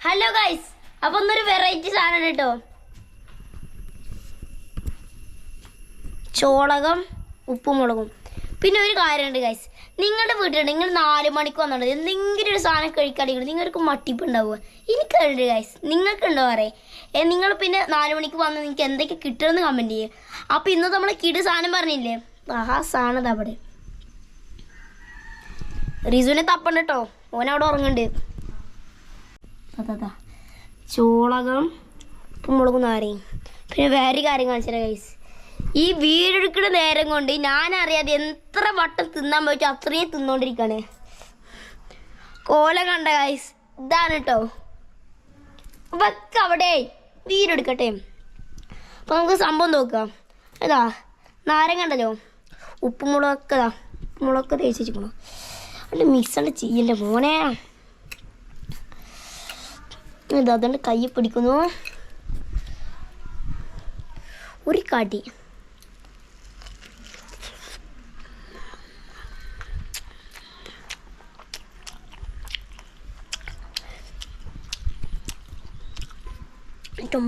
Hello guys അപ്പൊ ഒന്നൊരു variety സാധനം കേട്ടോ. ചോളകം ഉപ്പും മുളകും പിന്നെ ഒരു കാര്യമുണ്ട് ഗൈസ് നിങ്ങളുടെ വീട്ടിൽ നിങ്ങൾ നാല് മണിക്ക് വന്നിട്ട് എന്തെങ്കിലും ഒരു സാധനം കഴിക്കാണെങ്കിൽ നിങ്ങൾക്ക് മട്ടിപ്പ് ഉണ്ടാവുക. എനിക്കുണ്ട് ഗൈസ് നിങ്ങൾക്കുണ്ടോ ഏ നിങ്ങൾ പിന്നെ നാല് മണിക്ക് വന്ന് നിങ്ങൾക്ക് എന്തൊക്കെ കിട്ടുമെന്ന് കമന്റ് ചെയ്യുക അപ്പോൾ ഇന്ന് നമ്മൾ കിട് സാധനം പറഞ്ഞില്ലേ? ആ സാധനം അവിടെ റിസുവിനെ തപ്പണ്ട കേട്ടോ. ഓനവിടെ ഉറങ്ങുന്നുണ്ട്. അതാ ചോളകം ഉപ്പുമുളകും നാരയും പിന്നെ വേറെ കാര്യം കാണിച്ചാൽ ഗൈസ് ഈ വീടെടുക്കുന്ന നേരം കൊണ്ട് ഞാൻ അറിയാതെ എത്ര വട്ടം തിന്നാൻ പറ്റും അത്രയും തിന്നോണ്ടിരിക്കാണ്. കോല കണ്ട ഗൈസ് ഇതാണ് കേട്ടോ വെക്ക അവിടെ വീടെടുക്കട്ടെ. അപ്പൊ നമുക്ക് സംഭവം നോക്കാം. ഇതാ നാരം കണ്ടല്ലോ? ഉപ്പുമുളകൊക്കെ ഇതാ ഉപ്പുമുളകൊക്കെ തേച്ച് വെച്ചിരിക്കണം അല്ല മിക്സണ്ട് ചെയ്യല്ലേ മോനെ? ഇത് അതുകൊണ്ട് കൈ പിടിക്കുന്നു. ഒരു കാട്ടി.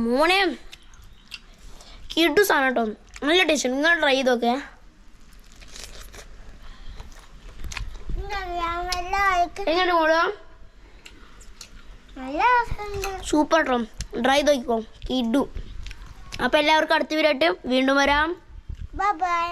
മോനെ കിട്ടു സാധനം കേട്ടോ. നല്ല ടേസ്റ്റ് നിങ്ങൾ ട്രൈ ചെയ്ത് നോക്കേ. എങ്ങനെ മോളോ? സൂപ്പർ കേട്ടോ ഡ്രൈ നോക്കിക്കോ. അപ്പൊ അപ്പോൾ എല്ലാവർക്കും അടുത്ത വീരായിട്ട് വീണ്ടും വരാം. ബൈ.